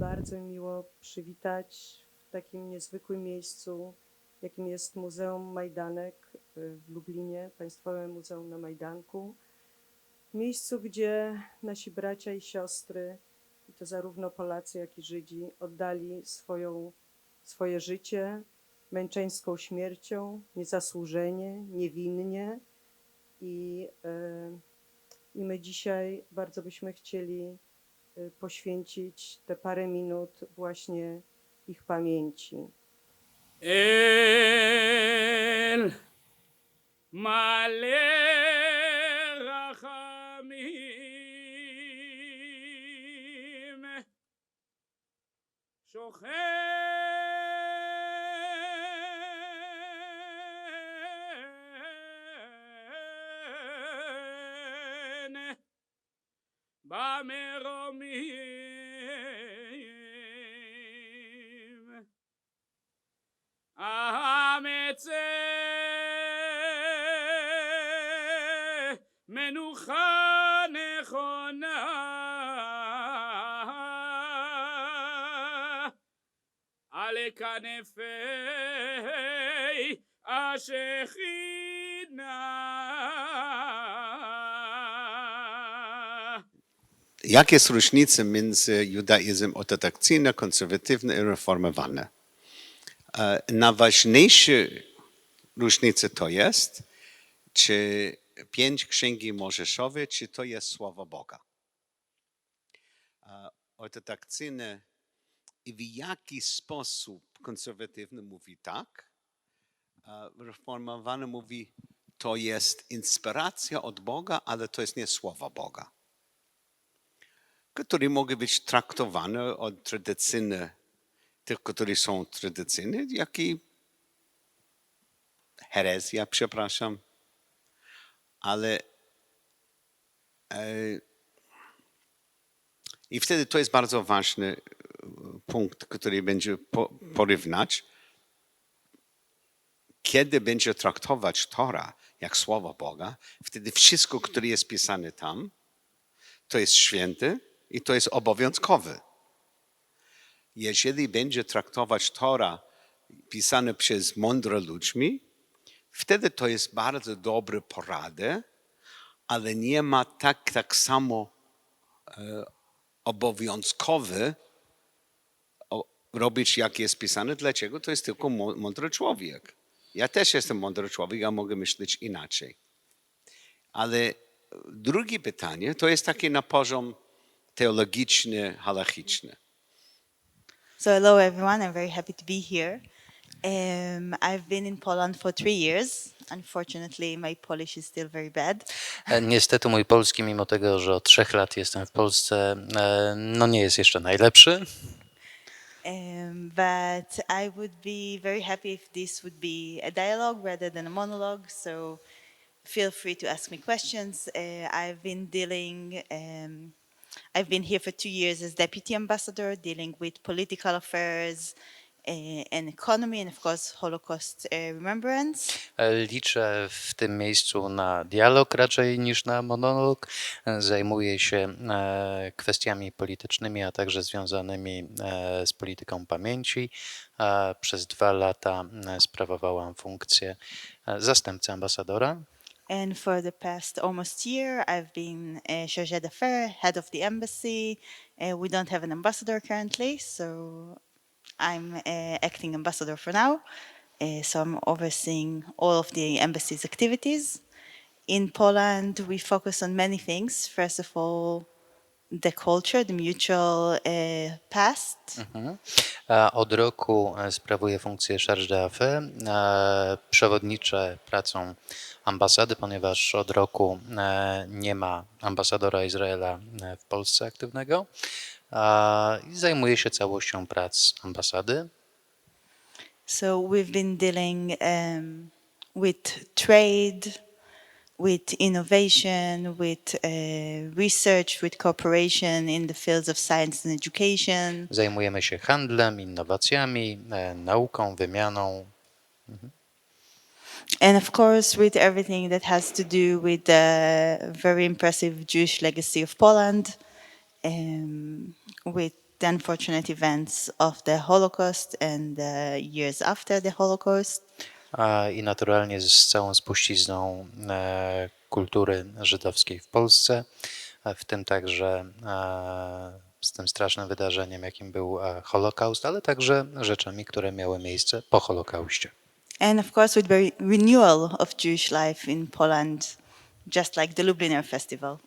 Bardzo miło przywitać w takim niezwykłym miejscu, jakim jest Muzeum Majdanek y, w Lublinie, Państwowe Muzeum na Majdanku. Miejscu, gdzie nasi bracia i siostry, i to zarówno Polacy, jak i Żydzi, oddali swoją, swoje życie męczeńską śmiercią, niezasłużenie, niewinnie. I, e, I my dzisiaj bardzo byśmy chcieli e, poświęcić te parę minut właśnie ich pamięci. El Malerachamim במרומים המצא מנוחה נכונה. על כנפי השכינה Jak jest różnica między judaizmem ortodoksyjnym, konserwatywnym i reformowanym? E, Najważniejsza różnica to jest, czy pięć księgi Mojżeszowe, czy to jest słowo Boga. E, Ortodoksyjny i w jaki sposób konserwatywny mówi tak, a reformowany mówi, to jest inspiracja od Boga, ale to jest nie słowo Boga które mogą być traktowane od tradycyjne, tych, które są tradycyjne, jak i herezja, przepraszam. Ale e, i wtedy to jest bardzo ważny e, punkt, który będzie po, porównać, kiedy będzie traktować Tora jak słowo Boga, wtedy wszystko, które jest pisane tam, to jest święte i to jest obowiązkowe. Jeżeli będzie traktować Tora pisane przez mądre ludźmi, wtedy to jest bardzo dobre porady, ale nie ma tak, tak samo e, obowiązkowe o, robić, jak jest pisane. Dlaczego? To jest tylko mą- mądry człowiek. Ja też jestem mądry człowiek, ja mogę myśleć inaczej. Ale drugie pytanie to jest takie na poziom teologiczny, halachiczny. So hello everyone, I'm very happy to be here. Um, I've been in Poland for three years. Unfortunately, my Polish is still very bad. Niestety mój polski, mimo tego, że od trzech lat jestem w Polsce, no nie jest jeszcze najlepszy. Um, but I would be very happy if this would be a dialogue rather than a monologue. So feel free to ask me questions. Uh, I've been dealing, um, I've been here for two years as deputy ambassador, dealing with political affairs uh, and economy, and of course, Holocaust uh, remembrance. E, Liczę w tym miejscu na dialog raczej niż na monolog. E, Zajmuję się e, kwestiami politycznymi, a także związanymi z polityką pamięci. Przez dwa lata sprawowałam funkcję zastępcy ambasadora. And for the past almost year, I've been uh, chargé d'affaires, head of the embassy. Uh, we don't have an ambassador currently, so I'm uh, acting ambassador for now. Uh, so I'm overseeing all of the embassy's activities. In Poland, we focus on many things. First of all, the culture, the mutual uh, past. E, Od roku e, sprawuję funkcję charge d'affaires. E, Przewodniczę pracą ambasady, ponieważ od roku e, nie ma ambasadora Izraela e, w Polsce aktywnego. E, I zajmuję się całością prac ambasady. So we've been dealing um, with trade, with innovation, with uh, research, with cooperation in the fields of science and education. Zajmujemy się handlem, innowacjami, e, nauką, wymianą, And of course, with everything that has to do with the very impressive Jewish legacy of Poland, um, with the unfortunate events of the Holocaust and the years after the Holocaust. I naturalnie z całą spuścizną e, kultury żydowskiej w Polsce, w tym także z tym strasznym wydarzeniem, jakim był Holokaust, ale także rzeczami, które miały miejsce po Holokauście. And of course, with the renewal of Jewish life in Poland, just like the Lubliner Festival.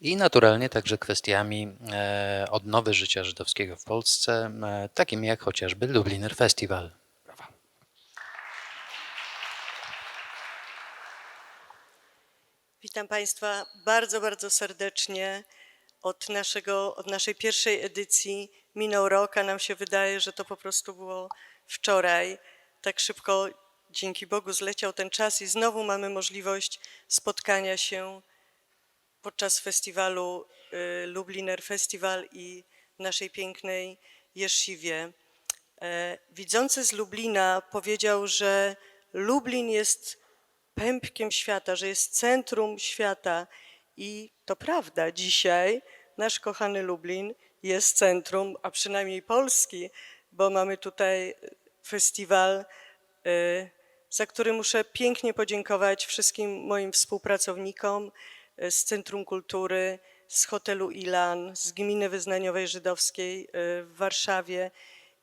I naturalnie także kwestiami e, odnowy życia żydowskiego w Polsce, e, takimi jak chociażby Lubliner Festival. Witam Państwa bardzo, bardzo serdecznie. Od, naszego, od naszej pierwszej edycji minął rok, a nam się wydaje, że to po prostu było wczoraj. Tak szybko, dzięki Bogu, zleciał ten czas i znowu mamy możliwość spotkania się podczas festiwalu y, Lubliner Festival i naszej pięknej Jesziwie. E, Widzący z Lublina powiedział, że Lublin jest pępkiem świata, że jest centrum świata. I to prawda, dzisiaj nasz kochany Lublin jest centrum, a przynajmniej Polski, bo mamy tutaj festiwal, y, za który muszę pięknie podziękować wszystkim moim współpracownikom y, z Centrum Kultury, z hotelu Ilan, z Gminy Wyznaniowej Żydowskiej w Warszawie.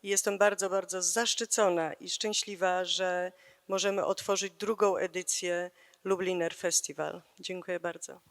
I jestem bardzo, bardzo zaszczycona i szczęśliwa, że możemy otworzyć drugą edycję Lubliner Festival. Dziękuję bardzo.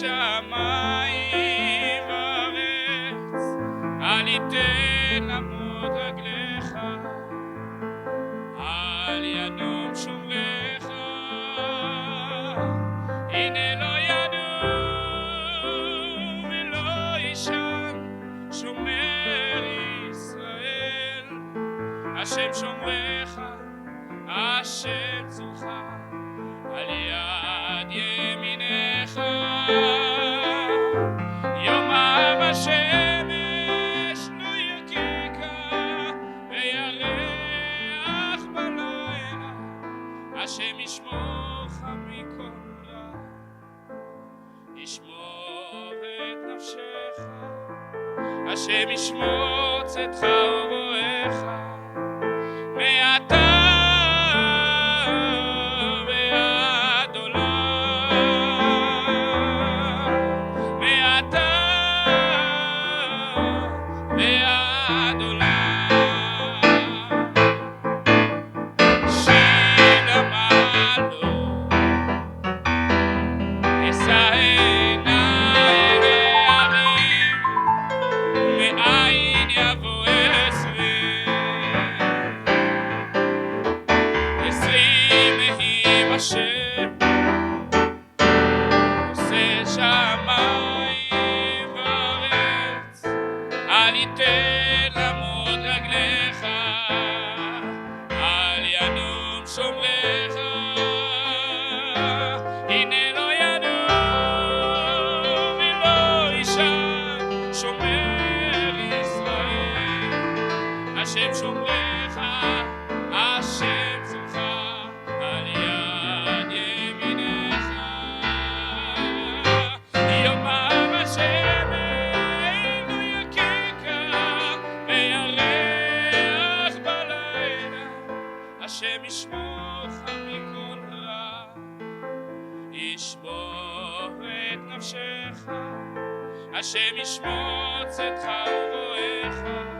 שמיים וארץ, אל יתן למות רגליך. אל ינום שומרך, הנה לא ינום ולא יישן שומר ישראל. השם שומרך, השם צורך, על יד השם ישמוץ את ובואך השם ישמוץ אתך ובואך